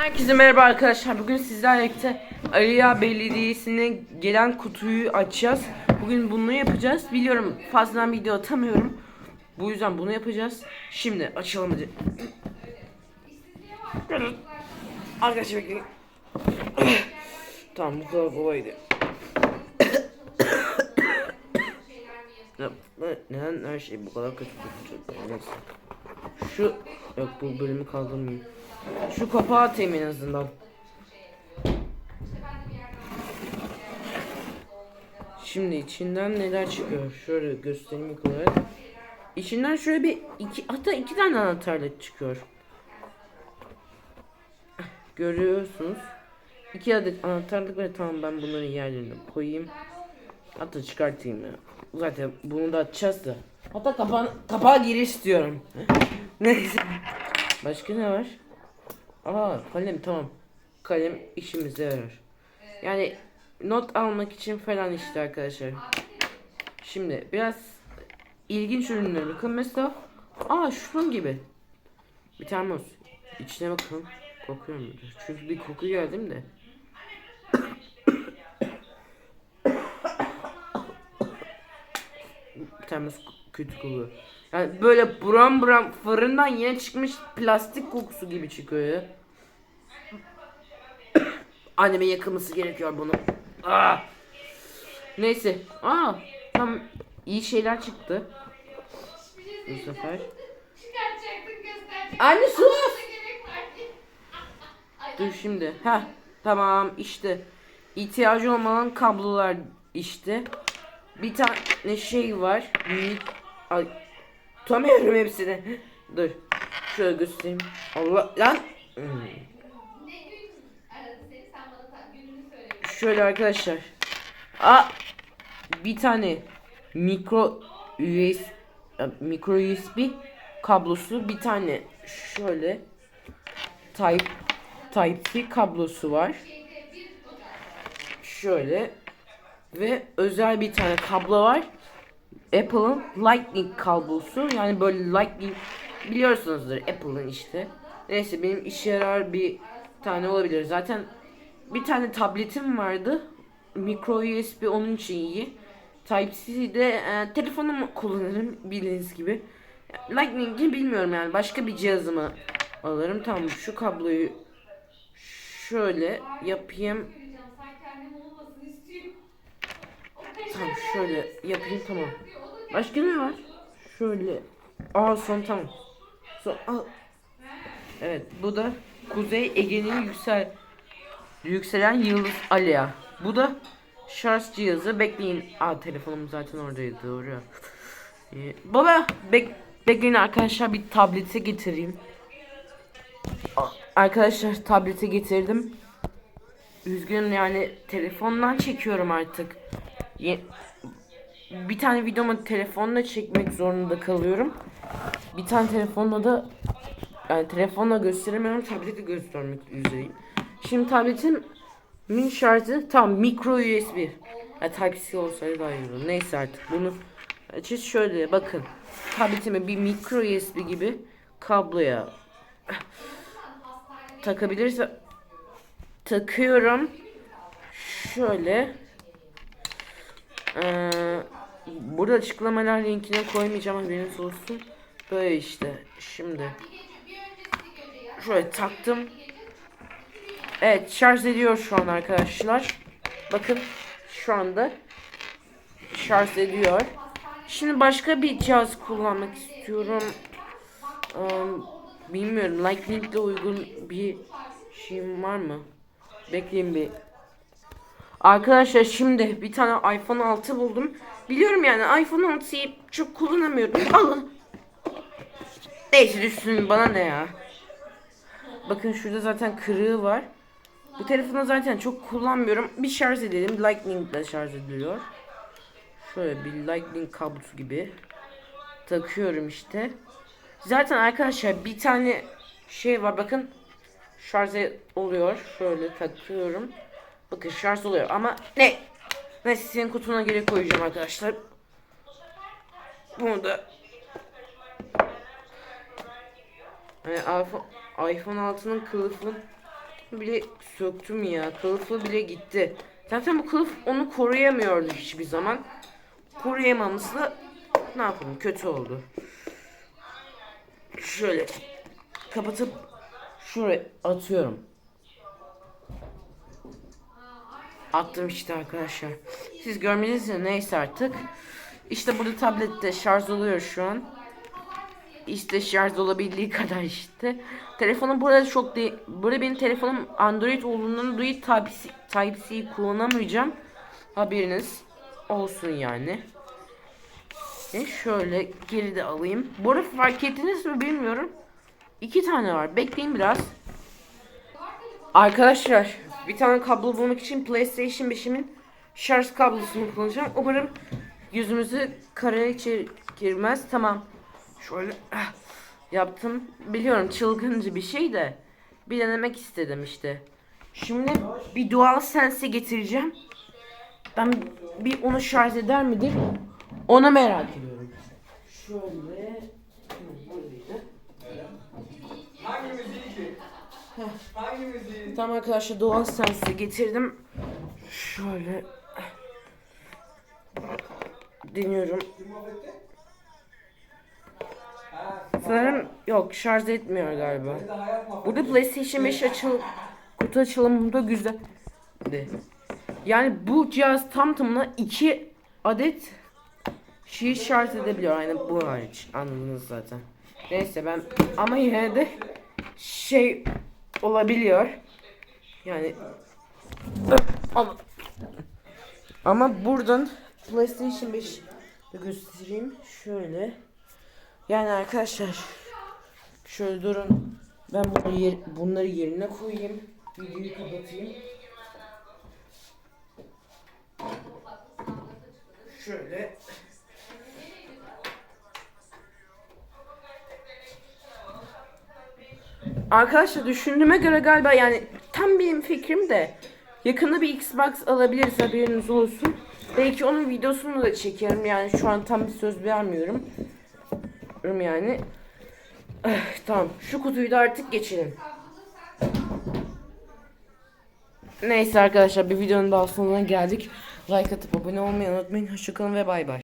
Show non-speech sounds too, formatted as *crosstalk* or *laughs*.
Herkese merhaba arkadaşlar. Bugün sizlerle Aliya Belediyesi'ne gelen kutuyu açacağız. Bugün bunu yapacağız. Biliyorum fazladan video atamıyorum. Bu yüzden bunu yapacağız. Şimdi açalım hadi. Arkadaşlar bekleyin. tamam bu kadar kolaydı. *coughs* Neden her şey bu kadar kötü? Neyse. Şu yok bu bölümü kaldırmayayım. Şu kapağı atayım en azından. Şimdi içinden neler çıkıyor? Şöyle göstereyim ilk olarak. İçinden şöyle bir iki hatta iki tane anahtarlık çıkıyor. Görüyorsunuz. İki adet anahtarlık ve tamam ben bunları yerlerine koyayım. Hatta çıkartayım ya. Zaten bunu da açacağız da. Hatta kapağı, kapağı geri istiyorum. Neyse. Başka ne var? Aa kalem tamam. Kalem işimize yarar. Yani not almak için falan işte arkadaşlar. Şimdi biraz ilginç ürünler bakın mesela. Aa şunun gibi. Bir termos. İçine bakın. Kokuyor mu? Çünkü bir koku geldim de. termos kötü kokuyor. Yani böyle buram buram fırından yeni çıkmış plastik kokusu gibi çıkıyor ya. *coughs* Anneme yakılması gerekiyor bunu. Aa. Neyse. Aa, tam iyi şeyler çıktı. Bu sefer. Anne sus! Dur şimdi. Ha, tamam işte. İhtiyacı olmayan kablolar işte. Bir tane şey var. Minik. Tutamıyorum hepsini. Dur. Şöyle göstereyim. Allah lan. Şöyle arkadaşlar. Aa, bir tane mikro USB mikro USB kablosu, bir tane şöyle Type Type C kablosu var. Şöyle ve özel bir tane kablo var. Apple'ın Lightning kablosu. Yani böyle Lightning biliyorsunuzdur Apple'ın işte. Neyse benim işe yarar bir tane olabilir. Zaten bir tane tabletim vardı. Micro USB onun için iyi. Type-C'de e, telefonumu kullanırım bildiğiniz gibi. Lightning'i bilmiyorum yani başka bir cihazımı alırım. Tamam şu kabloyu şöyle yapayım. Tamam şöyle yapayım tamam. Başka ne var? Şöyle. Aa son tamam. Son al. Evet bu da Kuzey Ege'nin yüksel yükselen yıldız Alea. Bu da şarj cihazı. Bekleyin. Aa telefonum zaten oradaydı doğru. Ee, baba bek bekleyin arkadaşlar bir tableti getireyim. Aa, Arkadaşlar tableti getirdim. Üzgünüm yani telefondan çekiyorum artık. Ye- bir tane videomu telefonla çekmek zorunda kalıyorum. Bir tane telefonla da yani telefonla gösteremiyorum tableti göstermek üzereyim. Şimdi tabletin min şarjı tam mikro USB. Ya Type-C olsaydı daha iyi olur. Neyse artık bunu açış şöyle bakın. Tabletimi bir mikro USB gibi kabloya takabilirse takıyorum. Şöyle. Ee, burada açıklamalar linkine koymayacağım haberiniz olsun. Böyle işte. Şimdi. Şöyle taktım. Evet şarj ediyor şu an arkadaşlar. Bakın şu anda şarj ediyor. Şimdi başka bir cihaz kullanmak istiyorum. Ee, bilmiyorum. Lightning'le uygun bir şeyim var mı? Bekleyin bir. Arkadaşlar şimdi bir tane iPhone 6 buldum. Biliyorum yani iPhone 6'yı çok kullanamıyorum. Alın. Neyse düşsün bana ne ya. Bakın şurada zaten kırığı var. Bu telefonu zaten çok kullanmıyorum. Bir şarj edelim. Lightning ile şarj ediliyor. Şöyle bir Lightning kablosu gibi. Takıyorum işte. Zaten arkadaşlar bir tane şey var bakın. Şarj oluyor. Şöyle takıyorum. Bakın şarj oluyor ama ne? Neyse senin kutuna geri koyacağım arkadaşlar. Bunu da Hani iPhone, iPhone 6'nın kılıfı bile söktüm ya. Kılıfı bile gitti. Zaten bu kılıf onu koruyamıyordu hiçbir zaman. Koruyamaması ne yapalım kötü oldu. Şöyle kapatıp şuraya atıyorum. Attım işte arkadaşlar. Siz görmediniz ya neyse artık. İşte burada tablette şarj oluyor şu an. İşte şarj olabildiği *laughs* kadar işte. Telefonum burada çok değil. Burada benim telefonum Android olduğundan dolayı Type-C Type-C'yi kullanamayacağım. Haberiniz olsun yani. Ve şöyle geride alayım. Bu arada fark ettiniz mi bilmiyorum. İki tane var. Bekleyin biraz. Arkadaşlar bir tane kablo bulmak için PlayStation 5'imin şarj kablosunu kullanacağım. Umarım yüzümüzü karaya girmez. Tamam. Şöyle ah, yaptım. Biliyorum çılgınca bir şey de bir denemek istedim işte. Şimdi bir doğal sense getireceğim. Ben bir onu şarj eder midir? Ona merak ediyorum. Şöyle Tamam arkadaşlar doğal sensi getirdim. Şöyle deniyorum. Sanırım yok şarj etmiyor galiba. Burada PlayStation 5 açıl kutu açılımı da güzel. Yani bu cihaz tam tamına 2 adet şeyi şarj edebiliyor. Yani bu hariç. Anladınız zaten. Neyse ben ama yine de şey olabiliyor. Yani ama, ama buradan PlayStation 5 de göstereyim. Şöyle. Yani arkadaşlar Şöyle durun. Ben bunları, yer, bunları yerine koyayım. Videoyu kapatayım. Şöyle. Arkadaşlar düşündüğüme göre galiba yani tam benim fikrim de yakında bir Xbox alabiliriz haberiniz olsun. Belki onun videosunu da çekerim yani şu an tam bir söz vermiyorum. Yani Eh, tamam şu kutuyu da artık geçelim. Neyse arkadaşlar bir videonun daha sonuna geldik. Like atıp abone olmayı unutmayın. Hoşçakalın ve bay bay.